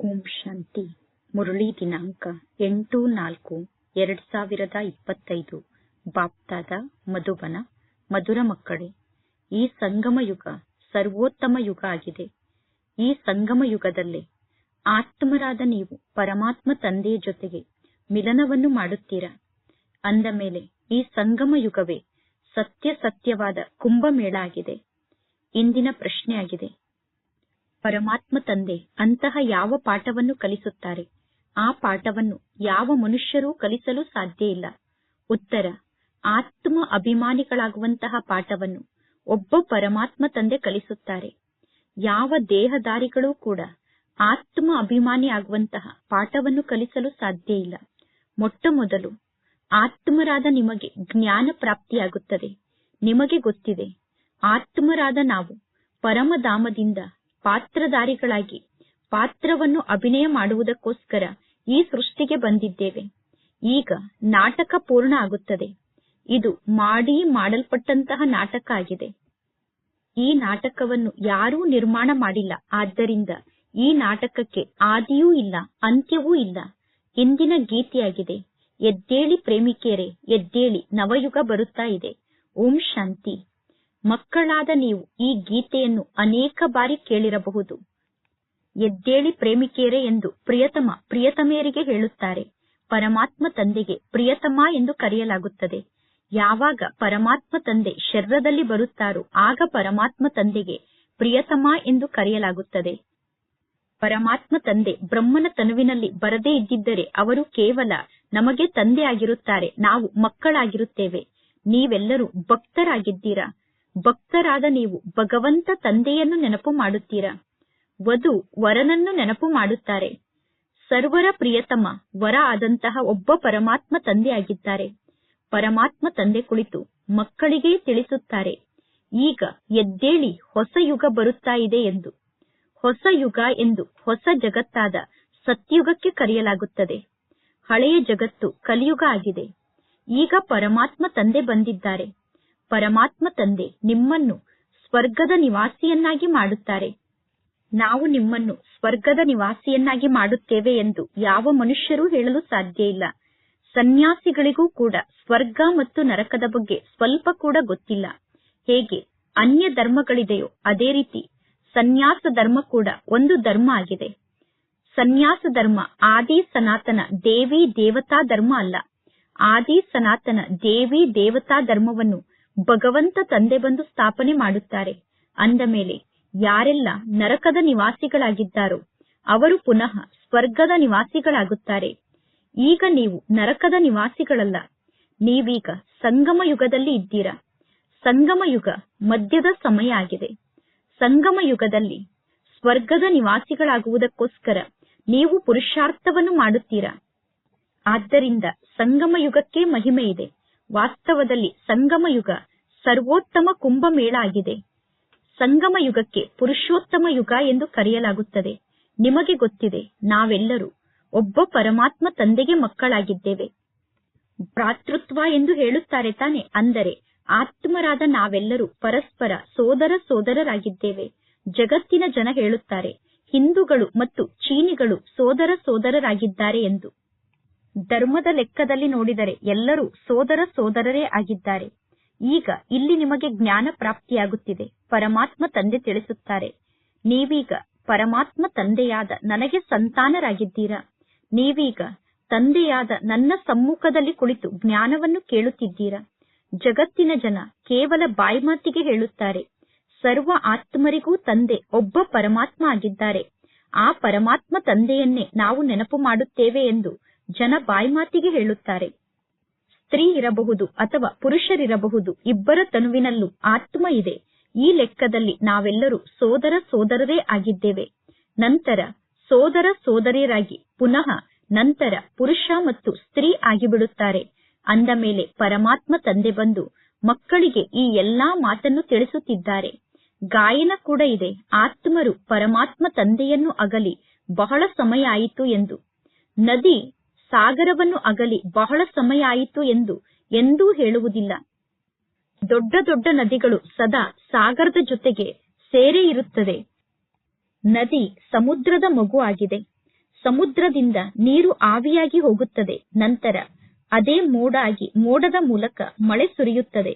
ಓಂ ಶಾಂತಿ. ಮುರಳಿ ದಿನಾಂಕ ಎಂಟು ನಾಲ್ಕು ಎರಡ್ ಸಾವಿರದ ಇಪ್ಪತ್ತೈದು. ಬಾಪ್ತಾದ ಮಧುಬನ, ಮಧುರ ಮಕ್ಕಳೇ, ಈ ಸಂಗಮ ಯುಗ ಸರ್ವೋತ್ತಮ ಯುಗ ಆಗಿದೆ. ಈ ಸಂಗಮ ಯುಗದಲ್ಲೇ ಆತ್ಮರಾದ ನೀವು ಪರಮಾತ್ಮ ತಂದೆಯ ಜೊತೆಗೆ ಮಿಲನವನ್ನು ಮಾಡುತ್ತೀರಾ? ಅಂದ ಮೇಲೆ ಈ ಸಂಗಮ ಯುಗವೇ ಸತ್ಯ ಸತ್ಯವಾದ ಕುಂಭಮೇಳ ಆಗಿದೆ. ಇಂದಿನ ಪ್ರಶ್ನೆಯಾಗಿದೆ ಪರಮಾತ್ಮ ತಂದೆ, ಅಂತಹ ಯಾವ ಪಾಠವನ್ನು ಕಲಿಸುತ್ತಾರೆ? ಆ ಪಾಠವನ್ನು ಯಾವ ಮನುಷ್ಯರೂ ಕಲಿಸಲು ಸಾಧ್ಯ ಇಲ್ಲ. ಉತ್ತರ, ಆತ್ಮ ಅಭಿಮಾನಿಗಳಾಗುವಂತಹ ಪಾಠವನ್ನು ಒಬ್ಬ ಪರಮಾತ್ಮ ತಂದೆ ಕಲಿಸುತ್ತಾರೆ. ಯಾವ ದೇಹದಾರಿಗಳೂ ಕೂಡ ಆತ್ಮ ಅಭಿಮಾನಿ ಆಗುವಂತಹ ಪಾಠವನ್ನು ಕಲಿಸಲು ಸಾಧ್ಯ ಇಲ್ಲ. ಮೊಟ್ಟ ಮೊದಲು ಆತ್ಮರಾದ ನಿಮಗೆ ಜ್ಞಾನ ಪ್ರಾಪ್ತಿಯಾಗುತ್ತದೆ. ನಿಮಗೆ ಗೊತ್ತಿದೆ, ಆತ್ಮರಾದ ನಾವು ಪರಮಧಾಮದಿಂದ ಪಾತ್ರಧಾರಿಗಳಾಗಿ ಪಾತ್ರವನ್ನು ಅಭಿನಯ ಮಾಡುವುದಕ್ಕೋಸ್ಕರ ಈ ಸೃಷ್ಟಿಗೆ ಬಂದಿದ್ದೇವೆ. ಈಗ ನಾಟಕ ಪೂರ್ಣ ಆಗುತ್ತದೆ. ಇದು ಮಾಡಿ ಮಾಡಲ್ಪಟ್ಟಂತಹ ನಾಟಕ ಆಗಿದೆ. ಈ ನಾಟಕವನ್ನು ಯಾರೂ ನಿರ್ಮಾಣ ಮಾಡಿಲ್ಲ. ಆದ್ದರಿಂದ ಈ ನಾಟಕಕ್ಕೆ ಆದಿಯೂ ಇಲ್ಲ, ಅಂತ್ಯವೂ ಇಲ್ಲ. ಇಂದಿನ ಗೀತೆಯಾಗಿದೆ. ಎದ್ದೇಳಿ ಪ್ರೇಮಿಕೆಯರೇ ಎದ್ದೇಳಿ ನವಯುಗ ಬರುತ್ತಾ ಇದೆ. ಓಂ ಶಾಂತಿ. ಮಕ್ಕಳಾದ ನೀವು ಈ ಗೀತೆಯನ್ನು ಅನೇಕ ಬಾರಿ ಕೇಳಿರಬಹುದು. ಎದ್ದೇಳಿ ಪ್ರೇಮಿಕೇರೆ ಎಂದು ಪ್ರಿಯತಮ ಪ್ರಿಯತಮೆಯರಿಗೆ ಹೇಳುತ್ತಾರೆ. ಪರಮಾತ್ಮ ತಂದೆಗೆ ಪ್ರಿಯತಮ ಎಂದು ಕರೆಯಲಾಗುತ್ತದೆ. ಯಾವಾಗ ಪರಮಾತ್ಮ ತಂದೆ ಶರೀರದಲ್ಲಿ ಬರುತ್ತಾರೋ ಆಗ ಪರಮಾತ್ಮ ತಂದೆಗೆ ಪ್ರಿಯತಮ ಎಂದು ಕರೆಯಲಾಗುತ್ತದೆ. ಪರಮಾತ್ಮ ತಂದೆ ಬ್ರಹ್ಮನ ತನುವಿನಲ್ಲಿ ಬರದೇ ಇದ್ದಿದ್ದರೆ ಅವರು ಕೇವಲ ನಮಗೆ ತಂದೆ ಆಗಿರುತ್ತಾರೆ, ನಾವು ಮಕ್ಕಳಾಗಿರುತ್ತೇವೆ. ನೀವೆಲ್ಲರೂ ಭಕ್ತರಾಗಿದ್ದೀರಾ? ಭಕ್ತರಾದ ನೀವು ಭಗವಂತ ತಂದೆಯನ್ನು ನೆನಪು ಮಾಡುತ್ತೀರಾ? ವಧು ವರನನ್ನು ನೆನಪು ಮಾಡುತ್ತಾರೆ. ಸರ್ವರ ಪ್ರಿಯತಮ, ವರ ಆದಂತಹ ಒಬ್ಬ ಪರಮಾತ್ಮ ತಂದೆಯಾಗಿದ್ದಾರೆ. ಪರಮಾತ್ಮ ತಂದೆ ಕುಳಿತು ಮಕ್ಕಳಿಗೆ ತಿಳಿಸುತ್ತಾರೆ. ಈಗ ಎದ್ದೇಳಿ ಹೊಸ ಯುಗ ಬರುತ್ತಾ ಇದೆ ಎಂದು. ಹೊಸ ಯುಗ ಎಂದು ಹೊಸ ಜಗತ್ತಾದ ಸತ್ಯುಗಕ್ಕೆ ಕರೆಯಲಾಗುತ್ತದೆ. ಹಳೆಯ ಜಗತ್ತು ಕಲಿಯುಗ ಆಗಿದೆ. ಈಗ ಪರಮಾತ್ಮ ತಂದೆ ಬಂದಿದ್ದಾರೆ. ಪರಮಾತ್ಮ ತಂದೆ ನಿಮ್ಮನ್ನು ಸ್ವರ್ಗದ ನಿವಾಸಿಯನ್ನಾಗಿ ಮಾಡುತ್ತಾರೆ. ನಾವು ನಿಮ್ಮನ್ನು ಸ್ವರ್ಗದ ನಿವಾಸಿಯನ್ನಾಗಿ ಮಾಡುತ್ತೇವೆ ಎಂದು ಯಾವ ಮನುಷ್ಯರೂ ಹೇಳಲು ಸಾಧ್ಯ ಇಲ್ಲ. ಸನ್ಯಾಸಿಗಳಿಗೂ ಕೂಡ ಸ್ವರ್ಗ ಮತ್ತು ನರಕದ ಬಗ್ಗೆ ಸ್ವಲ್ಪ ಕೂಡ ಗೊತ್ತಿಲ್ಲ. ಹೇಗೆ? ಅನ್ಯ ಧರ್ಮಗಳಿದೆಯೋ ಅದೇ ರೀತಿ ಸನ್ಯಾಸ ಧರ್ಮ ಕೂಡ ಒಂದು ಧರ್ಮ ಆಗಿದೆ. ಸನ್ಯಾಸ ಧರ್ಮ ಆದಿ ಸನಾತನ ದೇವಿ ದೇವತಾ ಧರ್ಮ ಅಲ್ಲ. ಆದಿ ಸನಾತನ ದೇವಿ ದೇವತಾ ಧರ್ಮವನ್ನು ಭಗವಂತ ತಂದೆ ಬಂದು ಸ್ಥಾಪನೆ ಮಾಡುತ್ತಾರೆ. ಅಂದ ಮೇಲೆ, ಯಾರೆಲ್ಲ ನರಕದ ನಿವಾಸಿಗಳಾಗಿದ್ದಾರೋ, ಅವರು ಪುನಃ ಸ್ವರ್ಗದ ನಿವಾಸಿಗಳಾಗುತ್ತಾರೆ. ಈಗ ನೀವು ನರಕದ ನಿವಾಸಿಗಳಲ್ಲ, ನೀವೀಗ ಸಂಗಮ ಯುಗದಲ್ಲಿ ಇದ್ದೀರಾ. ಸಂಗಮ ಯುಗ ಮಧ್ಯದ ಸಮಯ ಆಗಿದೆ. ಸಂಗಮ ಯುಗದಲ್ಲಿ ಸ್ವರ್ಗದ ನಿವಾಸಿಗಳಾಗುವುದಕ್ಕೋಸ್ಕರ ನೀವು ಪುರುಷಾರ್ಥವನ್ನು ಮಾಡುತ್ತೀರಾ? ಆದ್ದರಿಂದ ಸಂಗಮ ಯುಗಕ್ಕೆ ಮಹಿಮೆ ಇದೆ. ವಾಸ್ತವದಲ್ಲಿ ಸಂಗಮ ಯುಗ ಸರ್ವೋತ್ತಮ ಕುಂಭಮೇಳ ಆಗಿದೆ ಸಂಗಮ ಯುಗಕ್ಕೆ ಪುರುಷೋತ್ತಮ ಯುಗ ಎಂದು ಕರೆಯಲಾಗುತ್ತದೆ. ನಿಮಗೆ ಗೊತ್ತಿದೆ, ನಾವೆಲ್ಲರೂ ಒಬ್ಬ ಪರಮಾತ್ಮ ತಂದೆಗೆ ಮಕ್ಕಳಾಗಿದ್ದೇವೆ. ಭ್ರಾತೃತ್ವ ಎಂದು ಹೇಳುತ್ತಾರೆ ತಾನೆ, ಅಂದರೆ ಆತ್ಮರಾದ ನಾವೆಲ್ಲರೂ ಪರಸ್ಪರ ಸೋದರ ಸೋದರರಾಗಿದ್ದೇವೆ. ಜಗತ್ತಿನ ಜನ ಹೇಳುತ್ತಾರೆ, ಹಿಂದೂಗಳು ಮತ್ತು ಚೀನಿಗಳು ಸೋದರ ಸೋದರರಾಗಿದ್ದಾರೆ ಎಂದು. ಧರ್ಮದ ಲೆಕ್ಕದಲ್ಲಿ ನೋಡಿದರೆ ಎಲ್ಲರೂ ಸೋದರ ಸೋದರರೇ ಆಗಿದ್ದಾರೆ. ಈಗ ಇಲ್ಲಿ ನಿಮಗೆ ಜ್ಞಾನ ಪ್ರಾಪ್ತಿಯಾಗುತ್ತಿದೆ. ಪರಮಾತ್ಮ ತಂದೆ ತಿಳಿಸುತ್ತಾರೆ. ನೀವೀಗ ಪರಮಾತ್ಮ ತಂದೆಯಾದ ನನಗೆ ಸಂತಾನರಾಗಿದ್ದೀರಾ? ನೀವೀಗ ತಂದೆಯಾದ ನನ್ನ ಸಮ್ಮುಖದಲ್ಲಿ ಕುಳಿತು ಜ್ಞಾನವನ್ನು ಕೇಳುತ್ತಿದ್ದೀರಾ? ಜಗತ್ತಿನ ಜನ ಕೇವಲ ಬಾಯ್ಮಾತಿಗೆ ಹೇಳುತ್ತಾರೆ. ಸರ್ವ ಆತ್ಮರಿಗೂ ತಂದೆ ಒಬ್ಬ ಪರಮಾತ್ಮ ಆಗಿದ್ದಾರೆ. ಆ ಪರಮಾತ್ಮ ತಂದೆಯನ್ನೇ ನಾವು ನೆನಪು ಮಾಡುತ್ತೇವೆ ಎಂದು ಜನ ಬಾಯ್ಮಾತಿಗೆ ಹೇಳುತ್ತಾರೆ. ಸ್ತ್ರೀ ಇರಬಹುದು ಅಥವಾ ಪುರುಷರಿರಬಹುದು, ಇಬ್ಬರ ತನುವಿನಲ್ಲೂ ಆತ್ಮ ಇದೆ. ಈ ಲೆಕ್ಕದಲ್ಲಿ ನಾವೆಲ್ಲರೂ ಸೋದರ ಸೋದರರೇ ಆಗಿದ್ದೇವೆ. ನಂತರ ಸೋದರ ಸೋದರಿಯರಾಗಿ ಪುನಃ ನಂತರ ಪುರುಷ ಮತ್ತು ಸ್ತ್ರೀ ಆಗಿಬಿಡುತ್ತಾರೆ. ಅಂದ ಮೇಲೆ ಪರಮಾತ್ಮ ತಂದೆ ಬಂದು ಮಕ್ಕಳಿಗೆ ಈ ಎಲ್ಲಾ ಮಾತನ್ನು ತಿಳಿಸುತ್ತಿದ್ದಾರೆ. ಗಾಯನ ಕೂಡ ಇದೆ. ಆತ್ಮರು ಪರಮಾತ್ಮ ತಂದೆಯನ್ನು ಅಗಲಿ ಬಹಳ ಸಮಯ ಆಯಿತು ಎಂದು. ನದಿ ಸಾಗರವನ್ನು ಅಗಲಿ ಬಹಳ ಸಮಯ ಆಯಿತು ಎಂದು ಎಂದೂ ಹೇಳುವುದಿಲ್ಲ. ದೊಡ್ಡ ದೊಡ್ಡ ನದಿಗಳು ಸದಾ ಸಾಗರದ ಜೊತೆಗೆ ಸೇರೇ ಇರುತ್ತದೆ. ನದಿ ಸಮುದ್ರದ ಮಗು ಆಗಿದೆ. ಸಮುದ್ರದಿಂದ ನೀರು ಆವಿಯಾಗಿ ಹೋಗುತ್ತದೆ. ನಂತರ ಅದೇ ಮೋಡ ಆಗಿ ಮೋಡದ ಮೂಲಕ ಮಳೆ ಸುರಿಯುತ್ತದೆ.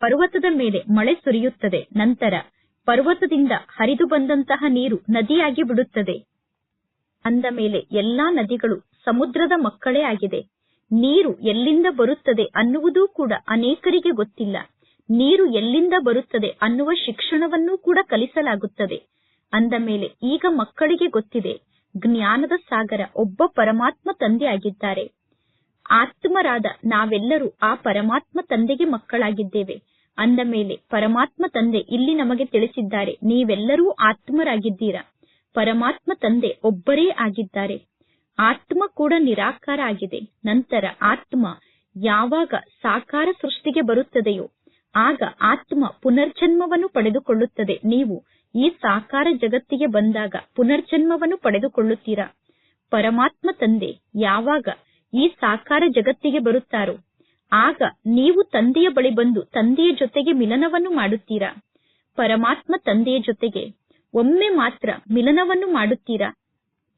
ಪರ್ವತದ ಮೇಲೆ ಮಳೆ ಸುರಿಯುತ್ತದೆ. ನಂತರ ಪರ್ವತದಿಂದ ಹರಿದು ಬಂದಂತಹ ನೀರು ನದಿಯಾಗಿ ಬಿಡುತ್ತದೆ. ಅಂದ ಮೇಲೆ ಎಲ್ಲಾ ನದಿಗಳು ಸಮುದ್ರದ ಮಕ್ಕಳೇ ಆಗಿದೆ. ನೀರು ಎಲ್ಲಿಂದ ಬರುತ್ತದೆ ಅನ್ನುವುದೂ ಕೂಡ ಅನೇಕರಿಗೆ ಗೊತ್ತಿಲ್ಲ. ನೀರು ಎಲ್ಲಿಂದ ಬರುತ್ತದೆ ಅನ್ನುವ ಶಿಕ್ಷಣವನ್ನೂ ಕೂಡ ಕಲಿಸಲಾಗುತ್ತದೆ. ಅಂದ ಮೇಲೆ ಈಗ ಮಕ್ಕಳಿಗೆ ಗೊತ್ತಿದೆ, ಜ್ಞಾನದ ಸಾಗರ ಒಬ್ಬ ಪರಮಾತ್ಮ ತಂದೆ ಆಗಿದ್ದಾರೆ ಆತ್ಮರಾದ ನಾವೆಲ್ಲರೂ ಆ ಪರಮಾತ್ಮ ತಂದೆಗೆ ಮಕ್ಕಳಾಗಿದ್ದೇವೆ. ಅಂದ ಮೇಲೆ ಪರಮಾತ್ಮ ತಂದೆ ಇಲ್ಲಿ ನಮಗೆ ತಿಳಿಸಿದ್ದಾರೆ, ನೀವೆಲ್ಲರೂ ಆತ್ಮರಾಗಿದ್ದೀರಾ? ಪರಮಾತ್ಮ ತಂದೆ ಒಬ್ಬರೇ ಆಗಿದ್ದಾರೆ. ಆತ್ಮ ಕೂಡ ನಿರಾಕಾರ ಆಗಿದೆ. ನಂತರ ಆತ್ಮ ಯಾವಾಗ ಸಾಕಾರ ಸೃಷ್ಟಿಗೆ ಬರುತ್ತದೆಯೋ, ಆಗ ಆತ್ಮ ಪುನರ್ಜನ್ಮವನ್ನು ಪಡೆದುಕೊಳ್ಳುತ್ತದೆ. ನೀವು ಈ ಸಾಕಾರ ಜಗತ್ತಿಗೆ ಬಂದಾಗ ಪುನರ್ಜನ್ಮವನ್ನು ಪಡೆದುಕೊಳ್ಳುತ್ತೀರಾ? ಪರಮಾತ್ಮ ತಂದೆ ಯಾವಾಗ ಈ ಸಾಕಾರ ಜಗತ್ತಿಗೆ ಬರುತ್ತಾರೋ, ಆಗ ನೀವು ತಂದೆಯ ಬಳಿ ಬಂದು ತಂದೆಯ ಜೊತೆಗೆ ಮಿಲನವನ್ನು ಮಾಡುತ್ತೀರಾ? ಪರಮಾತ್ಮ ತಂದೆಯ ಜೊತೆಗೆ ಒಮ್ಮೆ ಮಾತ್ರ ಮಿಲನವನ್ನು ಮಾಡುತ್ತೀರಾ?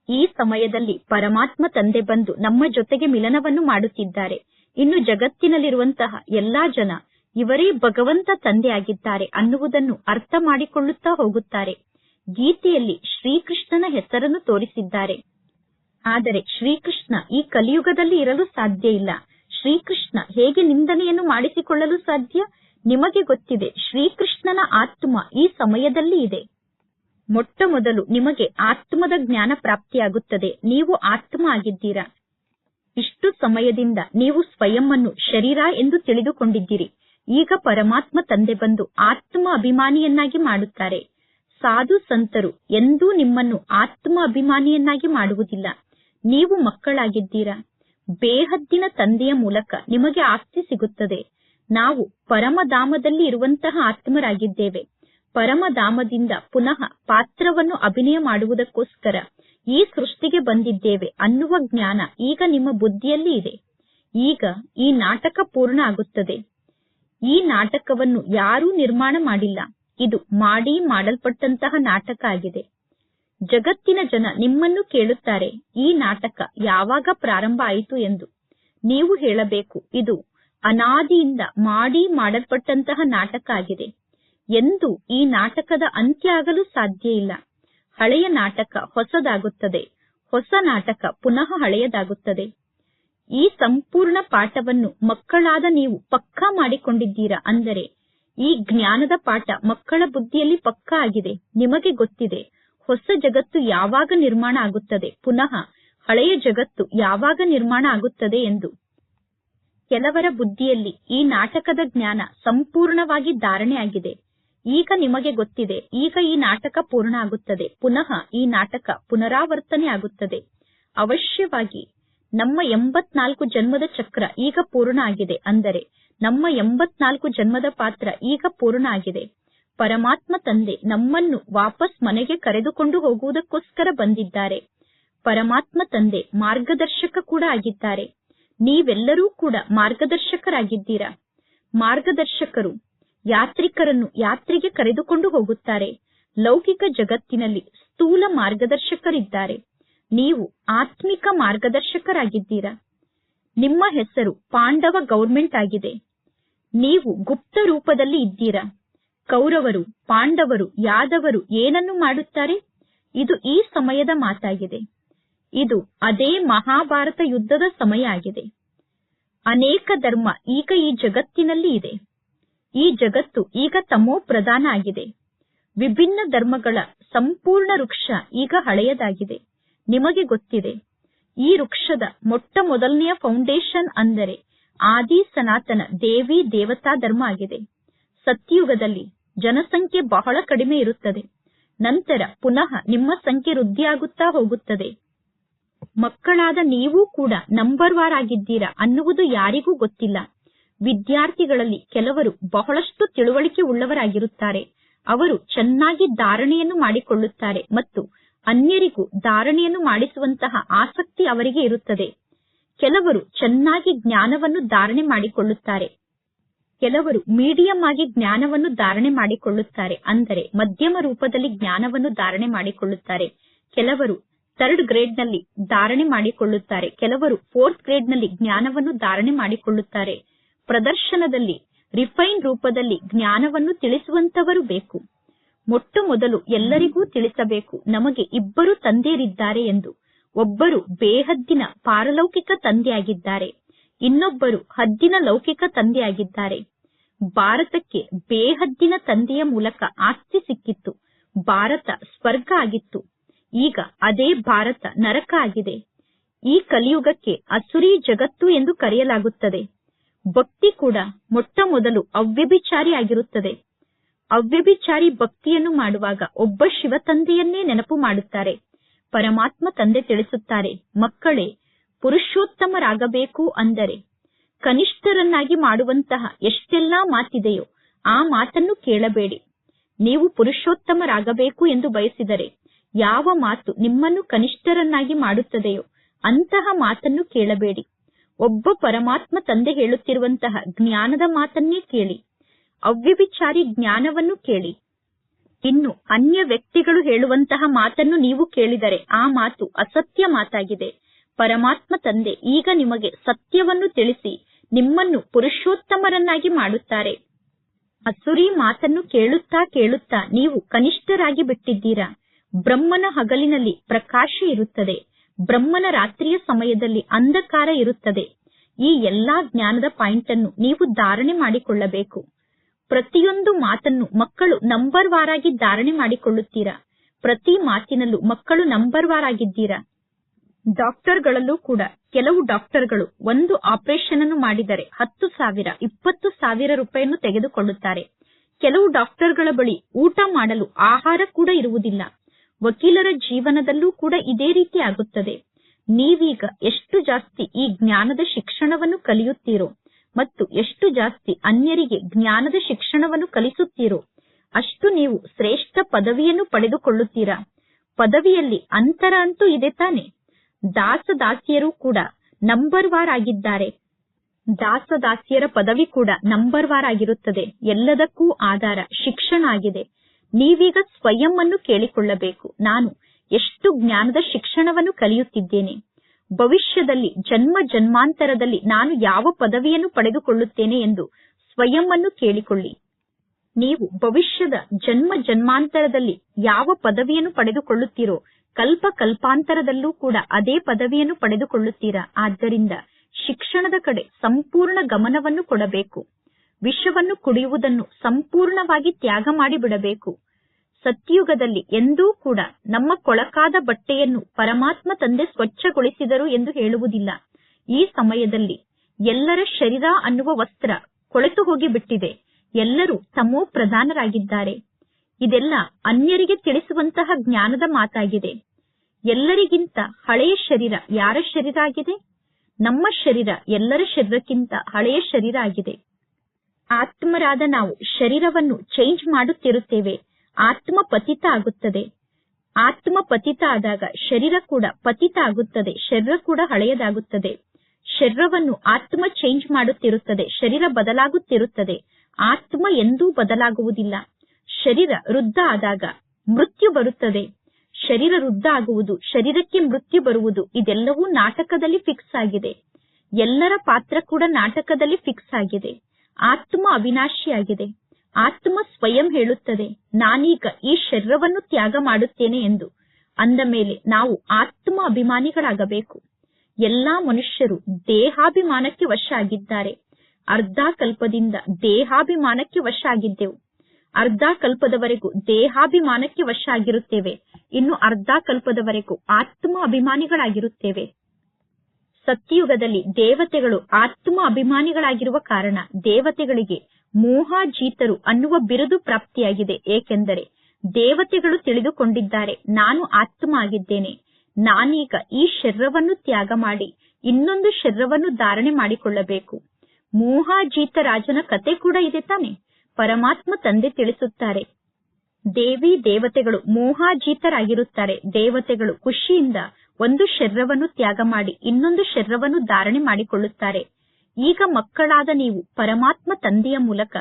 ಈ ಸಮಯದಲ್ಲಿ ಪರಮಾತ್ಮ ತಂದೆ ಬಂದು ನಮ್ಮ ಜೊತೆಗೆ ಮಿಲನವನ್ನು ಮಾಡುತ್ತಿದ್ದಾರೆ. ಇನ್ನು ಜಗತ್ತಿನಲ್ಲಿರುವಂತಹ ಎಲ್ಲಾ ಜನ ಇವರೇ ಭಗವಂತ ತಂದೆ ಆಗಿದ್ದಾರೆ ಅನ್ನುವುದನ್ನು ಅರ್ಥ ಮಾಡಿಕೊಳ್ಳುತ್ತಾ ಹೋಗುತ್ತಾರೆ. ಗೀತೆಯಲ್ಲಿ ಶ್ರೀಕೃಷ್ಣನ ಹೆಸರನ್ನು ತೋರಿಸಿದ್ದಾರೆ. ಆದರೆ ಶ್ರೀಕೃಷ್ಣ ಈ ಕಲಿಯುಗದಲ್ಲಿ ಇರಲು ಸಾಧ್ಯ ಇಲ್ಲ. ಶ್ರೀಕೃಷ್ಣ ಹೇಗೆ ನಿಂದನೆಯನ್ನು ಮಾಡಿಸಿಕೊಳ್ಳಲು ಸಾಧ್ಯ? ನಿಮಗೆ ಗೊತ್ತಿದೆ, ಶ್ರೀಕೃಷ್ಣನ ಆತ್ಮ ಈ ಸಮಯದಲ್ಲಿ ಇದೆ. ಮೊಟ್ಟ ಮೊದಲು ನಿಮಗೆ ಆತ್ಮದ ಜ್ಞಾನ ಪ್ರಾಪ್ತಿಯಾಗುತ್ತದೆ. ನೀವು ಆತ್ಮ ಆಗಿದ್ದೀರಾ? ಇಷ್ಟು ಸಮಯದಿಂದ ನೀವು ಸ್ವಯಂ ಅನ್ನು ಶರೀರ ಎಂದು ತಿಳಿದುಕೊಂಡಿದ್ದೀರಿ. ಈಗ ಪರಮಾತ್ಮ ತಂದೆ ಬಂದು ಆತ್ಮ ಅಭಿಮಾನಿಯನ್ನಾಗಿ ಮಾಡುತ್ತಾರೆ. ಸಾಧು ಸಂತರು ಎಂದೂ ನಿಮ್ಮನ್ನು ಆತ್ಮ ಅಭಿಮಾನಿಯನ್ನಾಗಿ ಮಾಡುವುದಿಲ್ಲ. ನೀವು ಮಕ್ಕಳಾಗಿದ್ದೀರಾ? ಬೇಹದ್ದಿನ ತಂದೆಯ ಮೂಲಕ ನಿಮಗೆ ಆಸ್ತಿ ಸಿಗುತ್ತದೆ. ನಾವು ಪರಮಧಾಮದಲ್ಲಿ ಇರುವಂತಹ ಆತ್ಮರಾಗಿದ್ದೇವೆ. ಪರಮಧಾಮದಿಂದ ಪುನಃ ಪಾತ್ರವನ್ನು ಅಭಿನಯ ಮಾಡುವುದಕ್ಕೋಸ್ಕರ ಈ ಸೃಷ್ಟಿಗೆ ಬಂದಿದ್ದೇವೆ ಅನ್ನುವ ಜ್ಞಾನ ಈಗ ನಿಮ್ಮ ಬುದ್ಧಿಯಲ್ಲಿ ಇದೆ. ಈಗ ಈ ನಾಟಕ ಪೂರ್ಣ ಆಗುತ್ತದೆ. ಈ ನಾಟಕವನ್ನು ಯಾರೂ ನಿರ್ಮಾಣ ಮಾಡಿಲ್ಲ. ಇದು ಮಾಡಿ ಮಾಡಲ್ಪಟ್ಟಂತಹ ನಾಟಕ ಆಗಿದೆ. ಜಗತ್ತಿನ ಜನ ನಿಮ್ಮನ್ನು ಕೇಳುತ್ತಾರೆ, ಈ ನಾಟಕ ಯಾವಾಗ ಪ್ರಾರಂಭ ಆಯಿತು ಎಂದು. ನೀವು ಹೇಳಬೇಕು, ಇದು ಅನಾದಿಯಿಂದ ಮಾಡಿ ಮಾಡಲ್ಪಟ್ಟಂತಹ ನಾಟಕ ಆಗಿದೆ. ಎಂದು ಈ ನಾಟಕದ ಅಂತ್ಯ ಆಗಲು ಸಾಧ್ಯ ಇಲ್ಲ. ಹಳೆಯ ನಾಟಕ ಹೊಸದಾಗುತ್ತದೆ. ಹೊಸ ನಾಟಕ ಪುನಃ ಹಳೆಯದಾಗುತ್ತದೆ. ಈ ಸಂಪೂರ್ಣ ಪಾಠವನ್ನು ಮಕ್ಕಳಾದ ನೀವು ಪಕ್ಕಾ ಮಾಡಿಕೊಂಡಿದ್ದೀರಾ ಅಂದರೆ, ಈ ಜ್ಞಾನದ ಪಾಠ ಮಕ್ಕಳ ಬುದ್ಧಿಯಲ್ಲಿ ಪಕ್ಕಾ ಆಗಿದೆ. ನಿಮಗೆ ಗೊತ್ತಿದೆ, ಹೊಸ ಜಗತ್ತು ಯಾವಾಗ ನಿರ್ಮಾಣ ಆಗುತ್ತದೆ, ಪುನಃ ಹಳೆಯ ಜಗತ್ತು ಯಾವಾಗ ನಿರ್ಮಾಣ ಆಗುತ್ತದೆ ಎಂದು. ಕೆಲವರ ಬುದ್ಧಿಯಲ್ಲಿ ಈ ನಾಟಕದ ಜ್ಞಾನ ಸಂಪೂರ್ಣವಾಗಿ ಧಾರಣೆ ಆಗಿದೆ ಈಗ ನಿಮಗೆ ಗೊತ್ತಿದೆ. ಈಗ ಈ ನಾಟಕ ಪೂರ್ಣ ಆಗುತ್ತದೆ. ಪುನಃ ಈ ನಾಟಕ ಪುನರಾವರ್ತನೆ ಆಗುತ್ತದೆ. ಅವಶ್ಯವಾಗಿ ನಮ್ಮ ಎಂಬತ್ನಾಲ್ಕು ಜನ್ಮದ ಚಕ್ರ ಈಗ ಪೂರ್ಣ ಆಗಿದೆ. ಅಂದರೆ ನಮ್ಮ ಎಂಬತ್ನಾಲ್ಕು ಜನ್ಮದ ಪಾತ್ರ ಈಗ ಪೂರ್ಣ ಆಗಿದೆ. ಪರಮಾತ್ಮ ತಂದೆ ನಮ್ಮನ್ನು ವಾಪಸ್ ಮನೆಗೆ ಕರೆದುಕೊಂಡು ಹೋಗುವುದಕ್ಕೋಸ್ಕರ ಬಂದಿದ್ದಾರೆ. ಪರಮಾತ್ಮ ತಂದೆ ಮಾರ್ಗದರ್ಶಕ ಕೂಡ ಆಗಿದ್ದಾರೆ. ನೀವೆಲ್ಲರೂ ಕೂಡ ಮಾರ್ಗದರ್ಶಕರಾಗಿದ್ದೀರಾ? ಮಾರ್ಗದರ್ಶಕರು ಯಾತ್ರಿಕರನ್ನು ಯಾತ್ರೆಗೆ ಕರೆದುಕೊಂಡು ಹೋಗುತ್ತಾರೆ. ಲೌಕಿಕ ಜಗತ್ತಿನಲ್ಲಿ ಸ್ಥೂಲ ಮಾರ್ಗದರ್ಶಕರಿದ್ದಾರೆ. ನೀವು ಆತ್ಮಿಕ ಮಾರ್ಗದರ್ಶಕರಾಗಿದ್ದೀರಾ? ನಿಮ್ಮ ಹೆಸರು ಪಾಂಡವ ಗೌರ್ಮೆಂಟ್ ಆಗಿದೆ. ನೀವು ಗುಪ್ತ ರೂಪದಲ್ಲಿ ಇದ್ದೀರಾ? ಕೌರವರು, ಪಾಂಡವರು, ಯಾದವರು ಏನನ್ನು ಮಾಡುತ್ತಾರೆ? ಇದು ಈ ಸಮಯದ ಮಾತಾಗಿದೆ. ಇದು ಅದೇ ಮಹಾಭಾರತ ಯುದ್ಧದ ಸಮಯ ಆಗಿದೆ. ಅನೇಕ ಧರ್ಮ ಈಗ ಈ ಜಗತ್ತಿನಲ್ಲಿ ಇದೆ. ಈ ಜಗತ್ತು ಈಗ ತಮೋ ಪ್ರಧಾನ ಆಗಿದೆ. ವಿಭಿನ್ನ ಧರ್ಮಗಳ ಸಂಪೂರ್ಣ ವೃಕ್ಷ ಈಗ ಹಳೆಯದಾಗಿದೆ. ನಿಮಗೆ ಗೊತ್ತಿದೆ, ಈ ವೃಕ್ಷದ ಮೊಟ್ಟ ಮೊದಲನೆಯ ಫೌಂಡೇಶನ್ ಅಂದರೆ ಆದಿ ಸನಾತನ ದೇವಿ ದೇವತಾ ಧರ್ಮ ಆಗಿದೆ. ಸತ್ಯುಗದಲ್ಲಿ ಜನಸಂಖ್ಯೆ ಬಹಳ ಕಡಿಮೆ ಇರುತ್ತದೆ. ನಂತರ ಪುನಃ ನಿಮ್ಮ ಸಂಖ್ಯೆ ವೃದ್ಧಿಯಾಗುತ್ತಾ ಹೋಗುತ್ತದೆ. ಮಕ್ಕಳಾದ ನೀವೂ ಕೂಡ ನಂಬರ್ ವಾರ್ ಆಗಿದ್ದೀರಾ ಅನ್ನುವುದು ಯಾರಿಗೂ ಗೊತ್ತಿಲ್ಲ. ವಿದ್ಯಾರ್ಥಿಗಳಲ್ಲಿ ಕೆಲವರು ಬಹಳಷ್ಟು ತಿಳುವಳಿಕೆ ಉಳ್ಳವರಾಗಿರುತ್ತಾರೆ. ಅವರು ಚೆನ್ನಾಗಿ ಧಾರಣೆಯನ್ನು ಮಾಡಿಕೊಳ್ಳುತ್ತಾರೆ ಮತ್ತು ಅನ್ಯರಿಗೂ ಧಾರಣೆಯನ್ನು ಮಾಡಿಸುವಂತಹ ಆಸಕ್ತಿ ಅವರಿಗೆ ಇರುತ್ತದೆ. ಕೆಲವರು ಚೆನ್ನಾಗಿ ಜ್ಞಾನವನ್ನು ಧಾರಣೆ ಮಾಡಿಕೊಳ್ಳುತ್ತಾರೆ. ಕೆಲವರು ಮೀಡಿಯಂ ಆಗಿ ಜ್ಞಾನವನ್ನು ಧಾರಣೆ ಮಾಡಿಕೊಳ್ಳುತ್ತಾರೆ, ಅಂದರೆ ಮಧ್ಯಮ ರೂಪದಲ್ಲಿ ಜ್ಞಾನವನ್ನು ಧಾರಣೆ ಮಾಡಿಕೊಳ್ಳುತ್ತಾರೆ. ಕೆಲವರು ಥರ್ಡ್ ಗ್ರೇಡ್ನಲ್ಲಿ ಧಾರಣೆ ಮಾಡಿಕೊಳ್ಳುತ್ತಾರೆ. ಕೆಲವರು ಫೋರ್ತ್ ಗ್ರೇಡ್ನಲ್ಲಿ ಜ್ಞಾನವನ್ನು ಧಾರಣೆ ಮಾಡಿಕೊಳ್ಳುತ್ತಾರೆ. ಪ್ರದರ್ಶನದಲ್ಲಿ, ರಿಫೈನ್ ರೂಪದಲ್ಲಿ ಜ್ಞಾನವನ್ನು ತಿಳಿಸುವಂತವರು ಬೇಕು. ಮೊಟ್ಟ ಮೊದಲು ಎಲ್ಲರಿಗೂ ತಿಳಿಸಬೇಕು, ನಮಗೆ ಇಬ್ಬರು ತಂದೆಯರಿದ್ದಾರೆ ಎಂದು. ಒಬ್ಬರು ಬೇಹದ್ದಿನ ಪಾರಲೌಕಿಕ ತಂದೆಯಾಗಿದ್ದಾರೆ, ಇನ್ನೊಬ್ಬರು ಹದ್ದಿನ ಲೌಕಿಕ ತಂದೆಯಾಗಿದ್ದಾರೆ. ಭಾರತಕ್ಕೆ ಬೇಹದ್ದಿನ ತಂದೆಯ ಮೂಲಕ ಆಸ್ತಿ ಸಿಕ್ಕಿತ್ತು, ಭಾರತ ಸ್ವರ್ಗ ಆಗಿತ್ತು, ಈಗ ಅದೇ ಭಾರತ ನರಕ ಆಗಿದೆ. ಈ ಕಲಿಯುಗಕ್ಕೆ ಅಸುರಿ ಜಗತ್ತು ಎಂದು ಕರೆಯಲಾಗುತ್ತದೆ. ಭಕ್ತಿ ಕೂಡ ಮೊಟ್ಟ ಮೊದಲು ಅವ್ಯಭಿಚಾರಿ ಆಗಿರುತ್ತದೆ ಅವ್ಯಭಿಚಾರಿ ಭಕ್ತಿಯನ್ನು ಮಾಡುವಾಗ ಒಬ್ಬ ಶಿವ ತಂದೆಯನ್ನೇ ನೆನಪು ಮಾಡುತ್ತಾರೆ. ಪರಮಾತ್ಮ ತಂದೆ ತಿಳಿಸುತ್ತಾರೆ, ಮಕ್ಕಳೇ, ಪುರುಷೋತ್ತಮರಾಗಬೇಕು ಅಂದರೆ. ಕನಿಷ್ಠರನ್ನಾಗಿ ಮಾಡುವಂತಹ ಎಷ್ಟೆಲ್ಲಾ ಮಾತಿದೆಯೋ ಆ ಮಾತನ್ನು ಕೇಳಬೇಡಿ. ನೀವು ಪುರುಷೋತ್ತಮರಾಗಬೇಕು ಎಂದು ಬಯಸಿದರೆ ಯಾವ ಮಾತು ನಿಮ್ಮನ್ನು ಕನಿಷ್ಠರನ್ನಾಗಿ ಮಾಡುತ್ತದೆಯೋ ಅಂತಹ ಮಾತನ್ನು ಕೇಳಬೇಡಿ. ಒಬ್ಬ ಪರಮಾತ್ಮ ತಂದೆ ಹೇಳುತ್ತಿರುವಂತಹ ಜ್ಞಾನದ ಮಾತನ್ನೇ ಕೇಳಿ, ಅವ್ಯಭಿಚಾರಿ ಜ್ಞಾನವನ್ನು ಕೇಳಿ. ಇನ್ನು ಅನ್ಯ ವ್ಯಕ್ತಿಗಳು ಹೇಳುವಂತಹ ಮಾತನ್ನು ನೀವು ಕೇಳಿದರೆ ಆ ಮಾತು ಅಸತ್ಯ ಮಾತಾಗಿದೆ. ಪರಮಾತ್ಮ ತಂದೆ ಈಗ ನಿಮಗೆ ಸತ್ಯವನ್ನು ತಿಳಿಸಿ ನಿಮ್ಮನ್ನು ಪುರುಷೋತ್ತಮರನ್ನಾಗಿ ಮಾಡುತ್ತಾರೆ. ಅಸುರಿ ಮಾತನ್ನು ಕೇಳುತ್ತಾ ಕೇಳುತ್ತಾ ನೀವು ಕನಿಷ್ಠರಾಗಿ ಬಿಟ್ಟಿದ್ದೀರಾ. ಬ್ರಹ್ಮನ ಹಗಲಿನಲ್ಲಿ ಪ್ರಕಾಶ ಇರುತ್ತದೆ. ಬ್ರಹ್ಮನ ರಾತ್ರಿಯ ಸಮಯದಲ್ಲಿ ಅಂಧಕಾರ ಇರುತ್ತದೆ. ಈ ಎಲ್ಲಾ ಜ್ಞಾನದ ಪಾಯಿಂಟ್ ಅನ್ನು ನೀವು ಧಾರಣೆ ಮಾಡಿಕೊಳ್ಳಬೇಕು. ಪ್ರತಿಯೊಂದು ಮಾತನ್ನು ಮಕ್ಕಳು ನಂಬರ್ ವಾರಾಗಿ ಧಾರಣೆ ಮಾಡಿಕೊಳ್ಳುತ್ತೀರಾ? ಪ್ರತಿ ಮಾತಿನಲ್ಲೂ ಮಕ್ಕಳು ನಂಬರ್ ವಾರ್ ಆಗಿದ್ದೀರಾ? ಡಾಕ್ಟರ್ಗಳಲ್ಲೂ ಕೂಡ ಕೆಲವು ಡಾಕ್ಟರ್ಗಳು ಒಂದು ಆಪರೇಷನ್ ಅನ್ನು ಮಾಡಿದರೆ ಹತ್ತು ಸಾವಿರ, ಇಪ್ಪತ್ತು ಸಾವಿರ ರೂಪಾಯಿಯನ್ನು ತೆಗೆದುಕೊಳ್ಳುತ್ತಾರೆ. ಕೆಲವು ಡಾಕ್ಟರ್ಗಳ ಬಳಿ ಊಟ ಮಾಡಲು ಆಹಾರ ಕೂಡ ಇರುವುದಿಲ್ಲ. ವಕೀಲರ ಜೀವನದಲ್ಲೂ ಕೂಡ ಇದೇ ರೀತಿ ಆಗುತ್ತದೆ. ನೀವೀಗ ಎಷ್ಟು ಜಾಸ್ತಿ ಈ ಜ್ಞಾನದ ಶಿಕ್ಷಣವನ್ನು ಕಲಿಯುತ್ತೀರೋ ಮತ್ತು ಎಷ್ಟು ಜಾಸ್ತಿ ಅನ್ಯರಿಗೆ ಜ್ಞಾನದ ಶಿಕ್ಷಣವನ್ನು ಕಲಿಸುತ್ತೀರೋ ಅಷ್ಟು ನೀವು ಶ್ರೇಷ್ಠ ಪದವಿಯನ್ನು ಪಡೆದುಕೊಳ್ಳುತ್ತೀರಾ. ಪದವಿಯಲ್ಲಿ ಅಂತರ ಅಂತೂ ಇದೆ ತಾನೆ. ದಾಸದಾಸಿಯರು ಕೂಡ ನಂಬರ್ ವಾರ್ ಆಗಿದ್ದಾರೆ. ದಾಸದಾಸಿಯರ ಪದವಿ ಕೂಡ ನಂಬರ್ ವಾರ್ ಆಗಿರುತ್ತದೆ. ಎಲ್ಲದಕ್ಕೂ ಆಧಾರ ಶಿಕ್ಷಣ ಆಗಿದೆ. ನೀವೀಗ ಸ್ವಯಂ ಕೇಳಿಕೊಳ್ಳಬೇಕು. ನಾನು ಎಷ್ಟು ಜ್ಞಾನದ ಶಿಕ್ಷಣವನ್ನು ಕಲಿಯುತ್ತಿದ್ದೇನೆ. ಭವಿಷ್ಯದಲ್ಲಿ ಜನ್ಮ ಜನ್ಮಾಂತರದಲ್ಲಿ ನಾನು ಯಾವ ಪದವಿಯನ್ನು ಪಡೆದುಕೊಳ್ಳುತ್ತೇನೆ ಎಂದು ಸ್ವಯಂ ಕೇಳಿಕೊಳ್ಳಿ. ನೀವು ಭವಿಷ್ಯದ ಜನ್ಮ ಜನ್ಮಾಂತರದಲ್ಲಿ ಯಾವ ಪದವಿಯನ್ನು ಪಡೆದುಕೊಳ್ಳುತ್ತೀರೋ ಕಲ್ಪ ಕಲ್ಪಾಂತರದಲ್ಲೂ ಕೂಡ ಅದೇ ಪದವಿಯನ್ನು ಪಡೆದುಕೊಳ್ಳುತ್ತೀರಾ. ಆದ್ದರಿಂದ ಶಿಕ್ಷಣದ ಕಡೆ ಸಂಪೂರ್ಣ ಗಮನವನ್ನು ಕೊಡಬೇಕು. ವಿಷವನ್ನು ಕುಡಿಯುವುದನ್ನು ಸಂಪೂರ್ಣವಾಗಿ ತ್ಯಾಗ ಮಾಡಿಬಿಡಬೇಕು. ಸತ್ಯುಗದಲ್ಲಿ ಎಂದೂ ಕೂಡ ನಮ್ಮ ಕೊಳಕಾದ ಬಟ್ಟೆಯನ್ನು ಪರಮಾತ್ಮ ತಂದೆ ಸ್ವಚ್ಛಗೊಳಿಸಿದರು ಎಂದು ಹೇಳುವುದಿಲ್ಲ. ಈ ಸಮಯದಲ್ಲಿ ಎಲ್ಲರ ಶರೀರ ಅನ್ನುವ ವಸ್ತ್ರ ಕೊಳೆತು ಹೋಗಿಬಿಟ್ಟಿದೆ. ಎಲ್ಲರೂ ತಮೋ ಪ್ರಧಾನರಾಗಿದ್ದಾರೆ. ಇದೆಲ್ಲ ಅನ್ಯರಿಗೆ ತಿಳಿಸುವಂತಹ ಜ್ಞಾನದ ಮಾತಾಗಿದೆ. ಎಲ್ಲರಿಗಿಂತ ಹಳೆಯ ಶರೀರ ಯಾರ ಶರೀರ ಆಗಿದೆ? ನಮ್ಮ ಶರೀರ ಎಲ್ಲರ ಶರೀರಕ್ಕಿಂತ ಹಳೆಯ ಶರೀರ ಆಗಿದೆ. ಆತ್ಮರಾದ ನಾವು ಶರೀರವನ್ನು ಚೇಂಜ್ ಮಾಡುತ್ತಿರುತ್ತೇವೆ. ಆತ್ಮ ಪತಿತ ಆಗುತ್ತದೆ. ಆತ್ಮ ಪತಿತ ಆದಾಗ ಶರೀರ ಕೂಡ ಪತಿತ ಆಗುತ್ತದೆ. ಶರೀರ ಕೂಡ ಹಳೆಯದಾಗುತ್ತದೆ. ಶರೀರವನ್ನು ಆತ್ಮ ಚೇಂಜ್ ಮಾಡುತ್ತಿರುತ್ತದೆ. ಶರೀರ ಬದಲಾಗುತ್ತಿರುತ್ತದೆ. ಆತ್ಮ ಎಂದೂ ಬದಲಾಗುವುದಿಲ್ಲ. ಶರೀರ ವೃದ್ಧ ಆದಾಗ ಮೃತ್ಯು ಬರುತ್ತದೆ. ಶರೀರ ವೃದ್ಧ ಆಗುವುದು, ಶರೀರಕ್ಕೆ ಮೃತ್ಯು ಬರುವುದು, ಇದೆಲ್ಲವೂ ನಾಟಕದಲ್ಲಿ ಫಿಕ್ಸ್ ಆಗಿದೆ. ಎಲ್ಲರ ಪಾತ್ರ ಕೂಡ ನಾಟಕದಲ್ಲಿ ಫಿಕ್ಸ್ ಆಗಿದೆ. ಆತ್ಮ ಅವಿನಾಶಿಯಾಗಿದೆ. ಆತ್ಮ ಸ್ವಯಂ ಹೇಳುತ್ತದೆ. ನಾನೀಗ ಈ ಶರೀರವನ್ನು ತ್ಯಾಗ ಮಾಡುತ್ತೇನೆ ಎಂದು. ಅಂದ ಮೇಲೆ ನಾವು ಆತ್ಮ ಅಭಿಮಾನಿಗಳಾಗಬೇಕು. ಎಲ್ಲಾ ಮನುಷ್ಯರು ದೇಹಾಭಿಮಾನಕ್ಕೆ ವಶ ಆಗಿದ್ದಾರೆ ಅರ್ಧ ಕಲ್ಪದಿಂದ ದೇಹಾಭಿಮಾನಕ್ಕೆ ವಶ ಆಗಿದ್ದೆವು ಅರ್ಧ ಕಲ್ಪದವರೆಗೂ ದೇಹಾಭಿಮಾನಕ್ಕೆ ವಶ ಆಗಿರುತ್ತೇವೆ ಇನ್ನು ಅರ್ಧ ಕಲ್ಪದವರೆಗೂ ಆತ್ಮ ಅಭಿಮಾನಿಗಳಾಗಿರುತ್ತೇವೆ. ಸತ್ಯಯುಗದಲ್ಲಿ ದೇವತೆಗಳು ಆತ್ಮ ಅಭಿಮಾನಿಗಳಾಗಿರುವ ಕಾರಣ ದೇವತೆಗಳಿಗೆ ಮೋಹಾಜೀತರು ಅನ್ನುವ ಬಿರುದು ಪ್ರಾಪ್ತಿಯಾಗಿದೆ. ಏಕೆಂದರೆ ದೇವತೆಗಳು ತಿಳಿದುಕೊಂಡಿದ್ದಾರೆ, ನಾನು ಆತ್ಮ ಆಗಿದ್ದೇನೆ. ನಾನೀಗ ಈ ಶರೀರವನ್ನು ತ್ಯಾಗ ಮಾಡಿ, ಇನ್ನೊಂದು ಶರೀರವನ್ನು ಧಾರಣೆ ಮಾಡಿಕೊಳ್ಳಬೇಕು. ಮೋಹಾಜೀತ ರಾಜನ ಕತೆ ಕೂಡ ಇದೆ ತಾನೆ. ಪರಮಾತ್ಮ ತಂದೆ ತಿಳಿಸುತ್ತಾರೆ, ದೇವಿ ದೇವತೆಗಳು ಮೋಹಾಜೀತರಾಗಿರುತ್ತಾರೆ ದೇವತೆಗಳು ಖುಷಿಯಿಂದ ಒಂದು ಶರೀರವನ್ನು ತ್ಯಾಗ ಮಾಡಿ ಇನ್ನೊಂದು ಶರೀರವನ್ನು ಧಾರಣೆ ಮಾಡಿಕೊಳ್ಳುತ್ತಾರೆ. ಈಗ ಮಕ್ಕಳಾದ ನೀವು ಪರಮಾತ್ಮ ತಂದೆಯ ಮೂಲಕ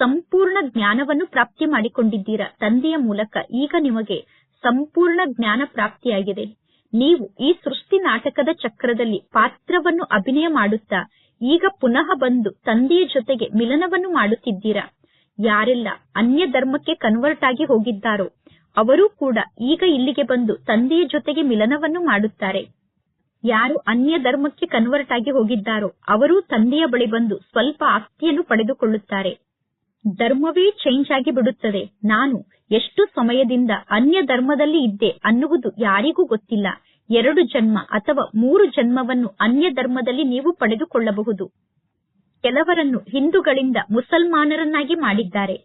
ಸಂಪೂರ್ಣ ಜ್ಞಾನವನ್ನು ಪ್ರಾಪ್ತಿ ಮಾಡಿಕೊಂಡಿದ್ದೀರಾ? ತಂದೆಯ ಮೂಲಕ ಈಗ ನಿಮಗೆ ಸಂಪೂರ್ಣ ಜ್ಞಾನ ಪ್ರಾಪ್ತಿಯಾಗಿದೆ. ನೀವು ಈ ಸೃಷ್ಟಿ ನಾಟಕದ ಚಕ್ರದಲ್ಲಿ ಪಾತ್ರವನ್ನು ಅಭಿನಯ ಮಾಡುತ್ತಾ ಈಗ ಪುನಃ ಬಂದು ತಂದೆಯ ಜೊತೆಗೆ ಮಿಲನವನ್ನು ಮಾಡುತ್ತಿದ್ದೀರಾ? ಯಾರೆಲ್ಲ ಅನ್ಯ ಧರ್ಮಕ್ಕೆ ಕನ್ವರ್ಟ್ ಆಗಿ ಹೋಗಿದ್ದಾರೋ? ಅವರೂ ಕೂಡ ಈಗ ಇಲ್ಲಿಗೆ ಬಂದು ತಂದೆಯ ಜೊತೆಗೆ ಮಿಲನವನ್ನು ಮಾಡುತ್ತಾರೆ. ಯಾರು ಅನ್ಯ ಧರ್ಮಕ್ಕೆ ಕನ್ವರ್ಟ್ ಆಗಿ ಹೋಗಿದ್ದಾರೋ ಅವರೂ ತಂದೆಯ ಬಳಿ ಬಂದು ಸ್ವಲ್ಪ ಆಸ್ತಿಯನ್ನು ಪಡೆದುಕೊಳ್ಳುತ್ತಾರೆ. ಧರ್ಮವೇ ಚೇಂಜ್ ಆಗಿ ಬಿಡುತ್ತದೆ. ನಾನು ಎಷ್ಟು ಸಮಯದಿಂದ ಅನ್ಯ ಧರ್ಮದಲ್ಲಿ ಇದ್ದೆ ಅನ್ನುವುದು ಯಾರಿಗೂ ಗೊತ್ತಿಲ್ಲ. ಎರಡು ಜನ್ಮ ಅಥವಾ ಮೂರು ಜನ್ಮವನ್ನು ಅನ್ಯ ಧರ್ಮದಲ್ಲಿ ನೀವು ಪಡೆದುಕೊಳ್ಳಬಹುದು. ಕೆಲವರನ್ನು ಹಿಂದೂಗಳಿಂದ ಮುಸಲ್ಮಾನರನ್ನಾಗಿ ಮಾಡಿದ್ದಾರೆ.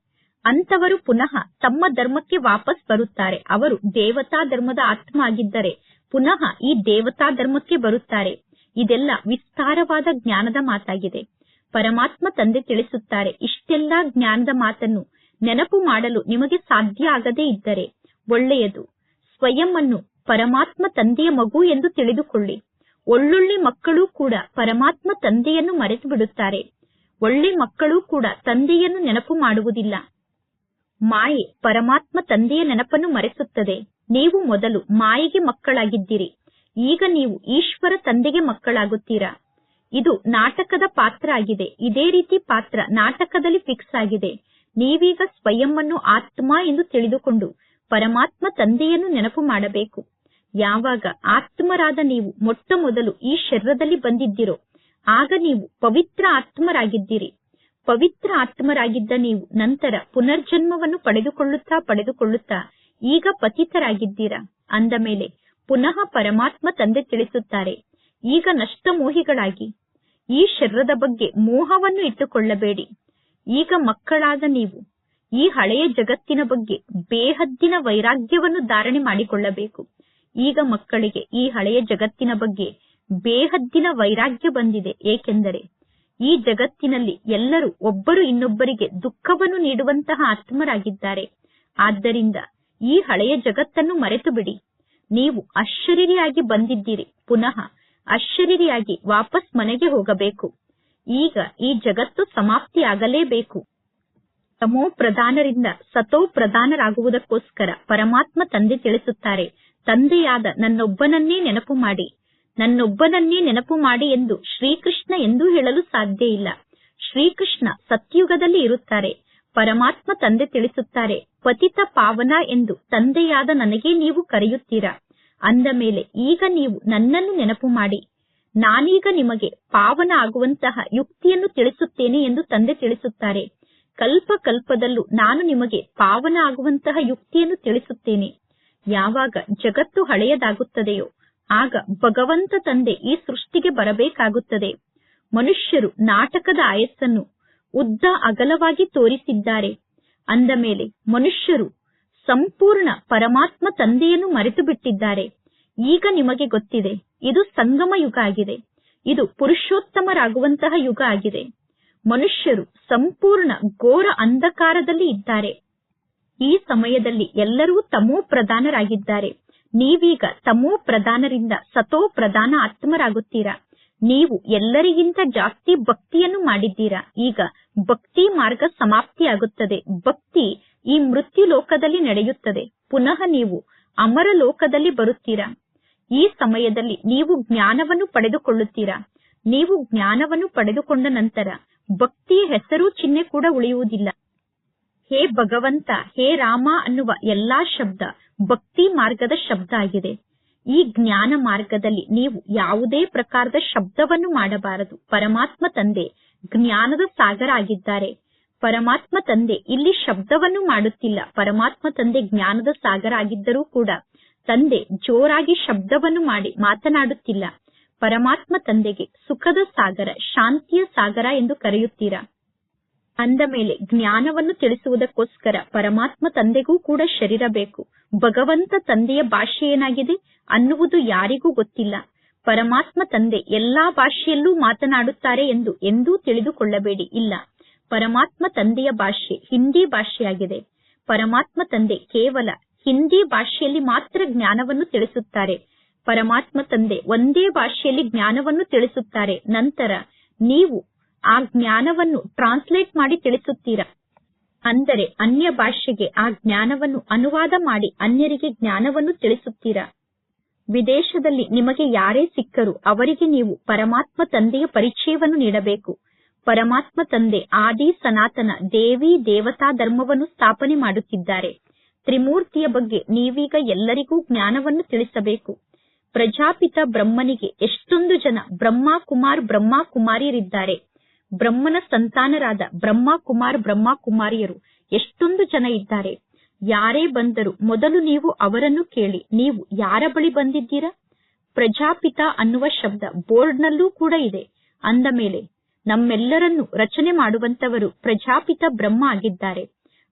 ಅಂತವರು ಪುನಃ ತಮ್ಮ ಧರ್ಮಕ್ಕೆ ವಾಪಸ್ ಬರುತ್ತಾರೆ. ಅವರು ದೇವತಾ ಧರ್ಮದ ಆತ್ಮ ಆಗಿದ್ದರೆ ಪುನಃ ಈ ದೇವತಾ ಧರ್ಮಕ್ಕೆ ಬರುತ್ತಾರೆ. ಇದೆಲ್ಲ ವಿಸ್ತಾರವಾದ ಜ್ಞಾನದ ಮಾತಾಗಿದೆ. ಪರಮಾತ್ಮ ತಂದೆ ತಿಳಿಸುತ್ತಾರೆ, ಇಷ್ಟೆಲ್ಲಾ ಜ್ಞಾನದ ಮಾತನ್ನು ನೆನಪು ಮಾಡಲು ನಿಮಗೆ ಸಾಧ್ಯ ಆಗದೇ ಇದ್ದರೆ ಒಳ್ಳೆಯದು. ಸ್ವಯಂ ಅನ್ನು ಪರಮಾತ್ಮ ತಂದೆಯ ಮಗು ಎಂದು ತಿಳಿದುಕೊಳ್ಳಿ. ಒಳ್ಳೊಳ್ಳೆ ಮಕ್ಕಳು ಕೂಡ ಪರಮಾತ್ಮ ತಂದೆಯನ್ನು ಮರೆತು ಬಿಡುತ್ತಾರೆ ಒಳ್ಳೆ ಮಕ್ಕಳು ಕೂಡ ತಂದೆಯನ್ನು ನೆನಪು ಮಾಡುವುದಿಲ್ಲ. ಮಾಯೆ ಪರಮಾತ್ಮ ತಂದೆಯ ನೆನಪನ್ನು ಮರೆಸುತ್ತದೆ. ನೀವು ಮೊದಲು ಮಾಯೆಗೆ ಮಕ್ಕಳಾಗಿದ್ದೀರಿ. ಈಗ ನೀವು ಈಶ್ವರ ತಂದೆಗೆ ಮಕ್ಕಳಾಗುತ್ತೀರಾ? ಇದು ನಾಟಕದ ಪಾತ್ರ ಆಗಿದೆ. ಇದೇ ರೀತಿ ಪಾತ್ರ ನಾಟಕದಲ್ಲಿ ಫಿಕ್ಸ್ ಆಗಿದೆ. ನೀವೀಗ ಸ್ವಯಂ ಅನ್ನು ಆತ್ಮ ಎಂದು ತಿಳಿದುಕೊಂಡು ಪರಮಾತ್ಮ ತಂದೆಯನ್ನು ನೆನಪು ಮಾಡಬೇಕು. ಯಾವಾಗ ಆತ್ಮರಾದ ನೀವು ಮೊಟ್ಟ ಮೊದಲು ಈ ಶರೀರದಲ್ಲಿ ಬಂದಿದ್ದೀರೋ, ಆಗ ನೀವು ಪವಿತ್ರ ಆತ್ಮರಾಗಿದ್ದೀರಿ. ಪವಿತ್ರ ಆತ್ಮರಾಗಿದ್ದ ನೀವು ನಂತರ ಪುನರ್ಜನ್ಮವನ್ನು ಪಡೆದುಕೊಳ್ಳುತ್ತಾ ಪಡೆದುಕೊಳ್ಳುತ್ತಾ ಈಗ ಪತಿತರಾಗಿದ್ದೀರಾ? ಅಂದ ಮೇಲೆ ಪುನಃ ಪರಮಾತ್ಮ ತಂದೆ ತಿಳಿಸುತ್ತಾರೆ, ಈಗ ನಷ್ಟಮೋಹಿಗಳಾಗಿ, ಈ ಶರೀರದ ಬಗ್ಗೆ ಮೋಹವನ್ನು ಇಟ್ಟುಕೊಳ್ಳಬೇಡಿ. ಈಗ ಮಕ್ಕಳಾದ ನೀವು, ಈ ಹಳೆಯ ಜಗತ್ತಿನ ಬಗ್ಗೆ ಬೇಹದ್ದಿನ ವೈರಾಗ್ಯವನ್ನು ಧಾರಣೆ ಮಾಡಿಕೊಳ್ಳಬೇಕು. ಈಗ ಮಕ್ಕಳಿಗೆ ಈ ಹಳೆಯ ಜಗತ್ತಿನ ಬಗ್ಗೆ ಬೇಹದ್ದಿನ ವೈರಾಗ್ಯ ಬಂದಿದೆ, ಏಕೆಂದರೆ ಈ ಜಗತ್ತಿನಲ್ಲಿ ಎಲ್ಲರೂ ಒಬ್ಬರು ಇನ್ನೊಬ್ಬರಿಗೆ ದುಃಖವನ್ನು ನೀಡುವಂತಹ ಆತ್ಮರಾಗಿದ್ದಾರೆ. ಆದ್ದರಿಂದ ಈ ಹಳೆಯ ಜಗತ್ತನ್ನು ಮರೆತು ಬಿಡಿ ನೀವು ಅಶರೀರಿಯಾಗಿ ಬಂದಿದ್ದೀರಿ. ಪುನಃ ಅಶರೀರಿಯಾಗಿ ವಾಪಸ್ ಮನೆಗೆ ಹೋಗಬೇಕು. ಈಗ ಈ ಜಗತ್ತು ಸಮಾಪ್ತಿಯಾಗಲೇಬೇಕು. ತಮೋ ಪ್ರಧಾನರಿಂದ ಸತೋ ಪ್ರಧಾನರಾಗುವುದಕ್ಕೋಸ್ಕರ ಪರಮಾತ್ಮ ತಂದೆ ತಿಳಿಸುತ್ತಾರೆ, ತಂದೆಯಾದ ನನ್ನೊಬ್ಬನನ್ನೇ ನೆನಪು ಮಾಡಿ. ನನ್ನೊಬ್ಬನನ್ನೇ ನೆನಪು ಮಾಡಿ ಎಂದು ಶ್ರೀಕೃಷ್ಣ ಎಂದು ಹೇಳಲು ಸಾಧ್ಯ ಇಲ್ಲ. ಶ್ರೀಕೃಷ್ಣ ಸತ್ಯುಗದಲ್ಲಿ ಇರುತ್ತಾರೆ. ಪರಮಾತ್ಮ ತಂದೆ ತಿಳಿಸುತ್ತಾರೆ, ಪತಿತ ಪಾವನ ಎಂದು ತಂದೆಯಾದ ನನಗೆ ನೀವು ಕರೆಯುತ್ತೀರಾ? ಅಂದ ಮೇಲೆ, ಈಗ ನೀವು ನನ್ನನ್ನು ನೆನಪು ಮಾಡಿ. ನಾನೀಗ ನಿಮಗೆ ಪಾವನ ಆಗುವಂತಹ ಯುಕ್ತಿಯನ್ನು ತಿಳಿಸುತ್ತೇನೆ ಎಂದು ತಂದೆ ತಿಳಿಸುತ್ತಾರೆ. ಕಲ್ಪ ಕಲ್ಪದಲ್ಲೂ ನಾನು ನಿಮಗೆ ಪಾವನ ಆಗುವಂತಹ ಯುಕ್ತಿಯನ್ನು ತಿಳಿಸುತ್ತೇನೆ. ಯಾವಾಗ ಜಗತ್ತು ಹಳೆಯದಾಗುತ್ತದೆಯೋ ಆಗ ಭಗವಂತ ತಂದೆ ಈ ಸೃಷ್ಟಿಗೆ ಬರಬೇಕಾಗುತ್ತದೆ. ಮನುಷ್ಯರು ನಾಟಕದ ಆಯಸ್ಸನ್ನು ಉದ್ದ ಅಗಲವಾಗಿ ತೋರಿಸಿದ್ದಾರೆ. ಅಂದ ಮೇಲೆ ಮನುಷ್ಯರು ಸಂಪೂರ್ಣ ಪರಮಾತ್ಮ ತಂದೆಯನ್ನು ಮರೆತು ಬಿಟ್ಟಿದ್ದಾರೆ ಈಗ ನಿಮಗೆ ಗೊತ್ತಿದೆ, ಇದು ಸಂಗಮ ಯುಗ ಆಗಿದೆ. ಇದು ಪುರುಷೋತ್ತಮರಾಗುವಂತಹ ಯುಗ ಆಗಿದೆ. ಮನುಷ್ಯರು ಸಂಪೂರ್ಣ ಘೋರ ಅಂಧಕಾರದಲ್ಲಿ ಇದ್ದಾರೆ. ಈ ಸಮಯದಲ್ಲಿ ಎಲ್ಲರೂ ತಮೋ ಪ್ರಧಾನರಾಗಿದ್ದಾರೆ. ನೀವೀಗ ತಮೋ ಪ್ರಧಾನರಿಂದ ಸತೋ ಪ್ರಧಾನ ಆತ್ಮರಾಗುತ್ತೀರಾ? ನೀವು ಎಲ್ಲರಿಗಿಂತ ಜಾಸ್ತಿ ಭಕ್ತಿಯನ್ನು ಮಾಡಿದ್ದೀರಾ? ಈಗ ಭಕ್ತಿ ಮಾರ್ಗ ಸಮಾಪ್ತಿಯಾಗುತ್ತದೆ. ಭಕ್ತಿ ಈ ಮೃತ್ಯು ಲೋಕದಲ್ಲಿ ನಡೆಯುತ್ತದೆ. ಪುನಃ ನೀವು ಅಮರ ಲೋಕದಲ್ಲಿ ಬರುತ್ತೀರಾ? ಈ ಸಮಯದಲ್ಲಿ ನೀವು ಜ್ಞಾನವನ್ನು ಪಡೆದುಕೊಳ್ಳುತ್ತೀರಾ? ನೀವು ಜ್ಞಾನವನ್ನು ಪಡೆದುಕೊಂಡ ನಂತರ ಭಕ್ತಿಯ ಹೆಸರು ಚಿಹ್ನೆ ಕೂಡ ಉಳಿಯುವುದಿಲ್ಲ. ಹೇ ಭಗವಂತ, ಹೇ ರಾಮ ಅನ್ನುವ ಎಲ್ಲಾ ಶಬ್ದ ಭಕ್ತಿ ಮಾರ್ಗದ ಶಬ್ದ ಆಗಿದೆ. ಈ ಜ್ಞಾನ ಮಾರ್ಗದಲ್ಲಿ ನೀವು ಯಾವುದೇ ಪ್ರಕಾರದ ಶಬ್ದವನ್ನು ಮಾಡಬಾರದು. ಪರಮಾತ್ಮ ತಂದೆ ಜ್ಞಾನದ ಸಾಗರ ಆಗಿದ್ದಾರೆ. ಪರಮಾತ್ಮ ತಂದೆ ಇಲ್ಲಿ ಶಬ್ದವನ್ನು ಮಾಡುತ್ತಿಲ್ಲ. ಪರಮಾತ್ಮ ತಂದೆ ಜ್ಞಾನದ ಸಾಗರ ಆಗಿದ್ದರೂ ಕೂಡ ತಂದೆ ಜೋರಾಗಿ ಶಬ್ದವನ್ನು ಮಾಡಿ ಮಾತನಾಡುತ್ತಿಲ್ಲ. ಪರಮಾತ್ಮ ತಂದೆಗೆ ಸುಖದ ಸಾಗರ, ಶಾಂತಿಯ ಸಾಗರ ಎಂದು ಕರೆಯುತ್ತೀರಾ? ಅಂದ ಮೇಲೆ ಜ್ಞಾನವನ್ನು ತಿಳಿಸುವುದಕ್ಕೋಸ್ಕರ ಪರಮಾತ್ಮ ತಂದೆಗೂ ಕೂಡ ಶರೀರ ಬೇಕು. ಭಗವಂತ ತಂದೆಯ ಭಾಷೆ ಏನಾಗಿದೆ? ಅನ್ನುವುದು ಯಾರಿಗೂ ಗೊತ್ತಿಲ್ಲ. ಪರಮಾತ್ಮ ತಂದೆ ಎಲ್ಲಾ ಭಾಷೆಯಲ್ಲೂ ಮಾತನಾಡುತ್ತಾರೆ ಎಂದು ಎಂದೂ ತಿಳಿದುಕೊಳ್ಳಬೇಡಿ. ಇಲ್ಲ. ಪರಮಾತ್ಮ ತಂದೆಯ ಭಾಷೆ ಹಿಂದಿ ಭಾಷೆಯಾಗಿದೆ. ಪರಮಾತ್ಮ ತಂದೆ ಕೇವಲ ಹಿಂದಿ ಭಾಷೆಯಲ್ಲಿ ಮಾತ್ರ ಜ್ಞಾನವನ್ನು ತಿಳಿಸುತ್ತಾರೆ. ಪರಮಾತ್ಮ ತಂದೆ ಒಂದೇ ಭಾಷೆಯಲ್ಲಿ ಜ್ಞಾನವನ್ನು ತಿಳಿಸುತ್ತಾರೆ. ನಂತರ ನೀವು ಆ ಜ್ಞಾನವನ್ನು ಟ್ರಾನ್ಸ್ಲೇಟ್ ಮಾಡಿ ತಿಳಿಸುತ್ತೀರಾ? ಅಂದರೆ ಅನ್ಯ ಭಾಷೆಗೆ ಆ ಜ್ಞಾನವನ್ನು ಅನುವಾದ ಮಾಡಿ ಅನ್ಯರಿಗೆ ಜ್ಞಾನವನ್ನು ತಿಳಿಸುತ್ತೀರಾ? ವಿದೇಶದಲ್ಲಿ ನಿಮಗೆ ಯಾರೇ ಸಿಕ್ಕರೂ ಅವರಿಗೆ ನೀವು ಪರಮಾತ್ಮ ತಂದೆಯ ಪರಿಚಯವನ್ನು ನೀಡಬೇಕು. ಪರಮಾತ್ಮ ತಂದೆ ಆದಿ ಸನಾತನ ದೇವಿ ದೇವತಾ ಧರ್ಮವನ್ನು ಸ್ಥಾಪನೆ ಮಾಡುತ್ತಿದ್ದಾರೆ. ತ್ರಿಮೂರ್ತಿಯ ಬಗ್ಗೆ ನೀವೀಗ ಎಲ್ಲರಿಗೂ ಜ್ಞಾನವನ್ನು ತಿಳಿಸಬೇಕು. ಪ್ರಜಾಪಿತ ಬ್ರಹ್ಮನಿಗೆ ಎಷ್ಟೊಂದು ಜನ ಬ್ರಹ್ಮ ಕುಮಾರ್ ಬ್ರಹ್ಮ ಕುಮಾರಿಯರಿದ್ದಾರೆ ಬ್ರಹ್ಮನ ಸಂತಾನರಾದ ಬ್ರಹ್ಮ ಕುಮಾರ್ ಬ್ರಹ್ಮ ಕುಮಾರಿಯರು ಎಷ್ಟೊಂದು ಜನ ಇದ್ದಾರೆ. ಯಾರೇ ಬಂದರು ಮೊದಲು ನೀವು ಅವರನ್ನು ಕೇಳಿ, ನೀವು ಯಾರ ಬಳಿ ಬಂದಿದ್ದೀರಾ? ಪ್ರಜಾಪಿತ ಅನ್ನುವ ಶಬ್ದ ಬೋರ್ಡ್ನಲ್ಲೂ ಕೂಡ ಇದೆ. ಅಂದ ಮೇಲೆ, ನಮ್ಮೆಲ್ಲರನ್ನು ರಚನೆ ಮಾಡುವಂತವರು ಪ್ರಜಾಪಿತ ಬ್ರಹ್ಮ ಆಗಿದ್ದಾರೆ.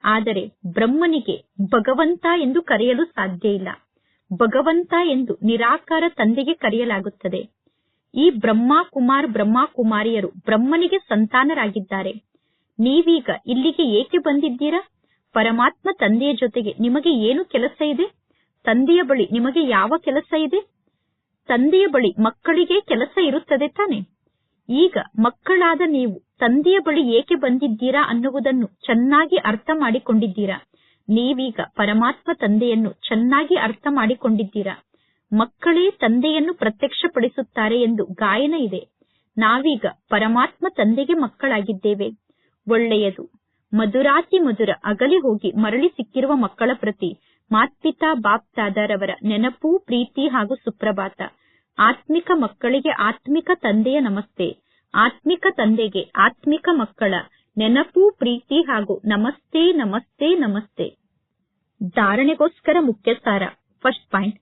ಆದರೆ ಬ್ರಹ್ಮನಿಗೆ ಭಗವಂತ ಎಂದು ಕರೆಯಲು ಸಾಧ್ಯ ಇಲ್ಲ. ಭಗವಂತ ಎಂದು ನಿರಾಕಾರ ತಂದೆಗೆ ಕರೆಯಲಾಗುತ್ತದೆ. ಈ ಬ್ರಹ್ಮ ಕುಮಾರ್ ಬ್ರಹ್ಮ ಕುಮಾರಿಯರು ಬ್ರಹ್ಮನಿಗೆ ಸಂತಾನರಾಗಿದ್ದಾರೆ. ನೀವೀಗ ಇಲ್ಲಿಗೆ ಏಕೆ ಬಂದಿದ್ದೀರಾ? ಪರಮಾತ್ಮ ತಂದೆಯ ಜೊತೆಗೆ ನಿಮಗೆ ಏನು ಕೆಲಸ ಇದೆ? ತಂದೆಯ ಬಳಿ ನಿಮಗೆ ಯಾವ ಕೆಲಸ ಇದೆ? ತಂದೆಯ ಬಳಿ ಮಕ್ಕಳಿಗೆ ಕೆಲಸ ಇರುತ್ತದೆ ತಾನೆ. ಈಗ ಮಕ್ಕಳಾದ ನೀವು ತಂದೆಯ ಬಳಿ ಏಕೆ ಬಂದಿದ್ದೀರಾ ಅನ್ನುವುದನ್ನು ಚೆನ್ನಾಗಿ ಅರ್ಥ ಮಾಡಿಕೊಂಡಿದ್ದೀರಾ? ನೀವೀಗ ಪರಮಾತ್ಮ ತಂದೆಯನ್ನು ಚೆನ್ನಾಗಿ ಅರ್ಥ ಮಾಡಿಕೊಂಡಿದ್ದೀರಾ? ಮಕ್ಕಳೇ ತಂದೆಯನ್ನು ಪ್ರತ್ಯಕ್ಷಪಡಿಸುತ್ತಾರೆ ಎಂದು ಗಾಯನ ಇದೆ. ನಾವೀಗ ಪರಮಾತ್ಮ ತಂದೆಗೆ ಮಕ್ಕಳಾಗಿದ್ದೇವೆ. ಒಳ್ಳೆಯದು. ಮಧುರಾತಿ ಮಧುರ ಅಗಲಿ ಹೋಗಿ ಮರಳಿ ಸಿಕ್ಕಿರುವ ಮಕ್ಕಳ ಪ್ರತಿ ಮಾತ್ಪಿತಾ ಬಾಪ್ತಾದರವರ ನೆನಪು, ಪ್ರೀತಿ ಹಾಗೂ ಸುಪ್ರಭಾತ. ಆತ್ಮಿಕ ಮಕ್ಕಳಿಗೆ ಆತ್ಮಿಕ ತಂದೆಯ ನಮಸ್ತೆ. ಆತ್ಮಿಕ ತಂದೆಗೆ ಆತ್ಮಿಕ ಮಕ್ಕಳ ನೆನಪು, ಪ್ರೀತಿ ಹಾಗೂ ನಮಸ್ತೆ ನಮಸ್ತೆ ನಮಸ್ತೆ. ಧಾರಣೆಗೋಸ್ಕರ ಮುಖ್ಯ ಸಾರ ಫಸ್ಟ್ ಪಾಯಿಂಟ್.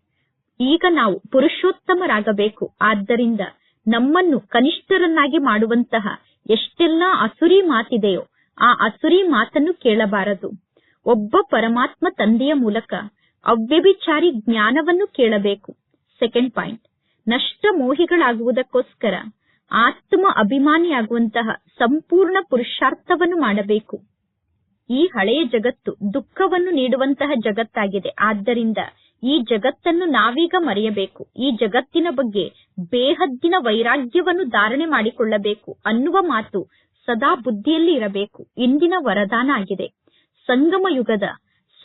ಈಗ ನಾವು ಪುರುಷೋತ್ತಮರಾಗಬೇಕು. ಆದ್ದರಿಂದ ನಮ್ಮನ್ನು ಕನಿಷ್ಠರನ್ನಾಗಿ ಮಾಡುವಂತಹ ಎಷ್ಟೆಲ್ಲಾ ಅಸುರಿ ಮಾತಿದೆಯೋ ಆ ಅಸುರಿ ಮಾತನ್ನು ಕೇಳಬಾರದು. ಒಬ್ಬ ಪರಮಾತ್ಮ ತಂದೆಯ ಮೂಲಕ ಅವ್ಯಭಿಚಾರಿ ಜ್ಞಾನವನ್ನು ಕೇಳಬೇಕು. ಸೆಕೆಂಡ್ ಪಾಯಿಂಟ್ ನಷ್ಟ ಮೋಹಿಗಳಾಗುವುದಕ್ಕೋಸ್ಕರ ಆತ್ಮ ಅಭಿಮಾನಿಯಾಗುವಂತಹ ಸಂಪೂರ್ಣ ಪುರುಷಾರ್ಥವನ್ನು ಮಾಡಬೇಕು. ಈ ಹಳೆಯ ಜಗತ್ತು ದುಃಖವನ್ನು ನೀಡುವಂತಹ ಜಗತ್ತಾಗಿದೆ. ಆದ್ದರಿಂದ ಈ ಜಗತ್ತನ್ನು ನಾವೀಗ ಮರೆಯಬೇಕು. ಈ ಜಗತ್ತಿನ ಬಗ್ಗೆ ಬೇಹದ್ದಿನ ವೈರಾಗ್ಯವನ್ನು ಧಾರಣೆ ಮಾಡಿಕೊಳ್ಳಬೇಕು ಅನ್ನುವ ಮಾತು ಸದಾ ಬುದ್ಧಿಯಲ್ಲಿ ಇರಬೇಕು. ಇಂದಿನ ವರದಾನ ಆಗಿದೆ. ಸಂಗಮ ಯುಗದ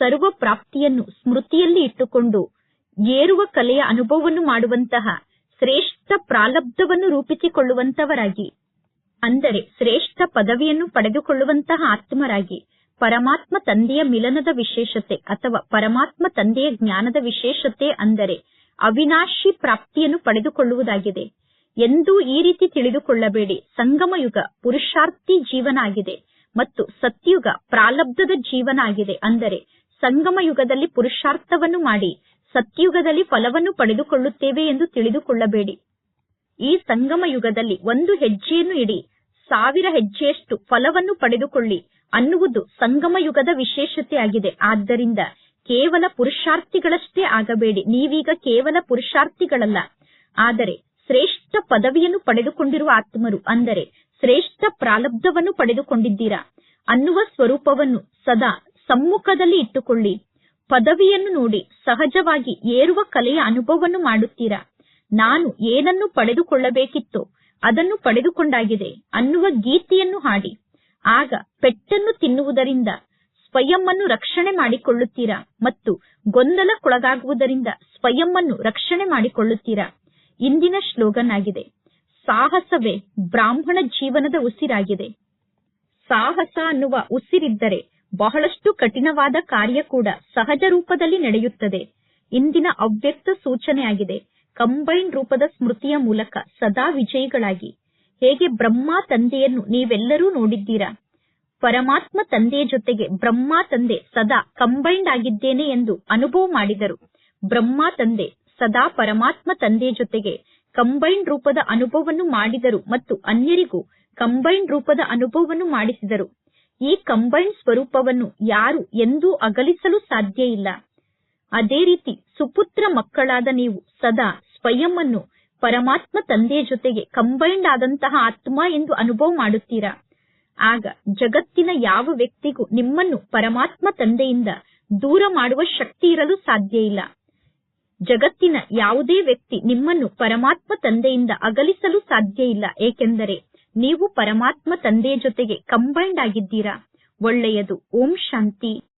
ಸರ್ವ ಪ್ರಾಪ್ತಿಯನ್ನು ಸ್ಮೃತಿಯಲ್ಲಿ ಇಟ್ಟುಕೊಂಡು ಏರುವ ಕಲೆಯ ಅನುಭವವನ್ನು ಮಾಡುವಂತಹ ಶ್ರೇಷ್ಠ ಪ್ರಾಲಬ್ಧವನ್ನು ರೂಪಿಸಿಕೊಳ್ಳುವಂತವರಾಗಿ ಅಂದರೆ ಶ್ರೇಷ್ಠ ಪದವಿಯನ್ನು ಪಡೆದುಕೊಳ್ಳುವಂತಹ ಆತ್ಮರಾಗಿ ಪರಮಾತ್ಮ ತಂದೆಯ ಮಿಲನದ ವಿಶೇಷತೆ ಅಥವಾ ಪರಮಾತ್ಮ ತಂದೆಯ ಜ್ಞಾನದ ವಿಶೇಷತೆ ಅಂದರೆ ಅವಿನಾಶಿ ಪ್ರಾಪ್ತಿಯನ್ನು ಪಡೆದುಕೊಳ್ಳುವುದಾಗಿದೆ. ಎಂದೂ ಈ ರೀತಿ ತಿಳಿದುಕೊಳ್ಳಬೇಡಿ. ಸಂಗಮ ಯುಗ ಪುರುಷಾರ್ಥಿ ಜೀವನ ಆಗಿದೆ ಮತ್ತು ಸತ್ಯುಗ ಪ್ರಾಲಬ್ಧದ ಜೀವನ ಆಗಿದೆ ಅಂದರೆ ಸಂಗಮ ಯುಗದಲ್ಲಿ ಪುರುಷಾರ್ಥವನ್ನು ಮಾಡಿ ಸತ್ಯುಗದಲ್ಲಿ ಫಲವನ್ನು ಪಡೆದುಕೊಳ್ಳುತ್ತೇವೆ ಎಂದು ತಿಳಿದುಕೊಳ್ಳಬೇಡಿ. ಈ ಸಂಗಮ ಯುಗದಲ್ಲಿ ಒಂದು ಹೆಜ್ಜೆಯನ್ನು ಇಡಿ. ಸಾವಿರ ಹೆಜ್ಜೆಯಷ್ಟು ಫಲವನ್ನು ಪಡೆದುಕೊಳ್ಳಿ. ಅನ್ನುವುದು ಸಂಗಮಯುಗದ ವಿಶೇಷತೆ ಆಗಿದೆ. ಆದ್ದರಿಂದ ಕೇವಲ ಪುರುಷಾರ್ಥಿಗಳಷ್ಟೇ ಆಗಬೇಡಿ. ನೀವೀಗ ಕೇವಲ ಪುರುಷಾರ್ಥಿಗಳಲ್ಲ. ಆದರೆ ಶ್ರೇಷ್ಠ ಪದವಿಯನ್ನು ಪಡೆದುಕೊಂಡಿರುವ ಆತ್ಮರು, ಅಂದರೆ ಶ್ರೇಷ್ಠ ಪ್ರಾಲಬ್ಧವನ್ನು ಪಡೆದುಕೊಂಡಿದ್ದೀರಾ? ಅನ್ನುವ ಸ್ವರೂಪವನ್ನು ಸದಾ ಸಮ್ಮುಖದಲ್ಲಿ ಇಟ್ಟುಕೊಳ್ಳಿ. ಪದವಿಯನ್ನು ನೋಡಿ ಸಹಜವಾಗಿ ಏರುವ ಕಲೆಯ ಅನುಭವವನ್ನು ಮಾಡುತ್ತೀರಾ? ನಾನು ಏನನ್ನು ಪಡೆದುಕೊಳ್ಳಬೇಕಿತ್ತು ಅದನ್ನು ಪಡೆದುಕೊಂಡಾಗಿದೆ. ಅನ್ನುವ ಗೀತೆಯನ್ನು ಹಾಡಿ. ಆಗ ಪೆಟ್ಟನ್ನು ತಿನ್ನುವುದರಿಂದ ಸ್ವಯಂವನ್ನು ರಕ್ಷಣೆ ಮಾಡಿಕೊಳ್ಳುತ್ತೀರಾ ಮತ್ತು ಗೊಂದಲಕ್ಕೊಳಗಾಗುವುದರಿಂದ ಸ್ವಯಂವನ್ನು ರಕ್ಷಣೆ ಮಾಡಿಕೊಳ್ಳುತ್ತೀರಾ? ಇಂದಿನ ಶ್ಲೋಗನ್ ಆಗಿದೆ ಸಾಹಸವೇ ಬ್ರಾಹ್ಮಣ ಜೀವನದ ಉಸಿರಾಗಿದೆ. ಸಾಹಸ ಅನ್ನುವ ಉಸಿರಿದ್ದರೆ ಬಹಳಷ್ಟು ಕಠಿಣವಾದ ಕಾರ್ಯ ಕೂಡ ಸಹಜ ರೂಪದಲ್ಲಿ ನಡೆಯುತ್ತದೆ. ಇಂದಿನ ಅವ್ಯಕ್ತ ಸೂಚನೆಯಾಗಿದೆ. ಕಂಬೈನ್ ರೂಪದ ಸ್ಮೃತಿಯ ಮೂಲಕ ಸದಾ ವಿಜಯಿಗಳಾಗಿ. ಹೇಗೆ ಬ್ರಹ್ಮ ತಂದೆಯನ್ನು ನೀವೆಲ್ಲರೂ ನೋಡಿದ್ದೀರಾ? ಪರಮಾತ್ಮ ತಂದೆಯ ಜೊತೆಗೆ ಬ್ರಹ್ಮ ತಂದೆ ಸದಾ ಕಂಬೈಂಡ್ ಆಗಿದ್ದೇನೆ ಎಂದು ಅನುಭವ ಮಾಡಿದರು. ಬ್ರಹ್ಮ ತಂದೆ ಸದಾ ಪರಮಾತ್ಮ ತಂದೆಯ ಜೊತೆಗೆ ಕಂಬೈಂಡ್ ರೂಪದ ಅನುಭವವನ್ನು ಮಾಡಿದರು ಮತ್ತು ಅನ್ಯರಿಗೂ ಕಂಬೈಂಡ್ ರೂಪದ ಅನುಭವವನ್ನು ಮಾಡಿಸಿದರು. ಈ ಕಂಬೈಂಡ್ ಸ್ವರೂಪವನ್ನು ಯಾರು ಎಂದೂ ಅಗಲಿಸಲು ಸಾಧ್ಯ ಇಲ್ಲ. ಅದೇ ರೀತಿ ಸುಪುತ್ರ ಮಕ್ಕಳಾದ ನೀವು ಸದಾ ಸ್ವಯಂವನ್ನು ಪರಮಾತ್ಮ ತಂದೆಯ ಜೊತೆಗೆ ಕಂಬೈಂಡ್ ಆದಂತಹ ಆತ್ಮ ಎಂದು ಅನುಭವ ಮಾಡುತ್ತೀರಾ? ಆಗ ಜಗತ್ತಿನ ಯಾವ ವ್ಯಕ್ತಿಗೂ ನಿಮ್ಮನ್ನು ಪರಮಾತ್ಮ ತಂದೆಯಿಂದ ದೂರ ಮಾಡುವ ಶಕ್ತಿ ಇರಲು ಸಾಧ್ಯ ಇಲ್ಲ. ಜಗತ್ತಿನ ಯಾವುದೇ ವ್ಯಕ್ತಿ ನಿಮ್ಮನ್ನು ಪರಮಾತ್ಮ ತಂದೆಯಿಂದ ಅಗಲಿಸಲು ಸಾಧ್ಯ ಇಲ್ಲ. ಏಕೆಂದರೆ ನೀವು ಪರಮಾತ್ಮ ತಂದೆಯ ಜೊತೆಗೆ ಕಂಬೈಂಡ್ ಆಗಿದ್ದೀರಾ. ಒಳ್ಳೆಯದು. ಓಂ ಶಾಂತಿ.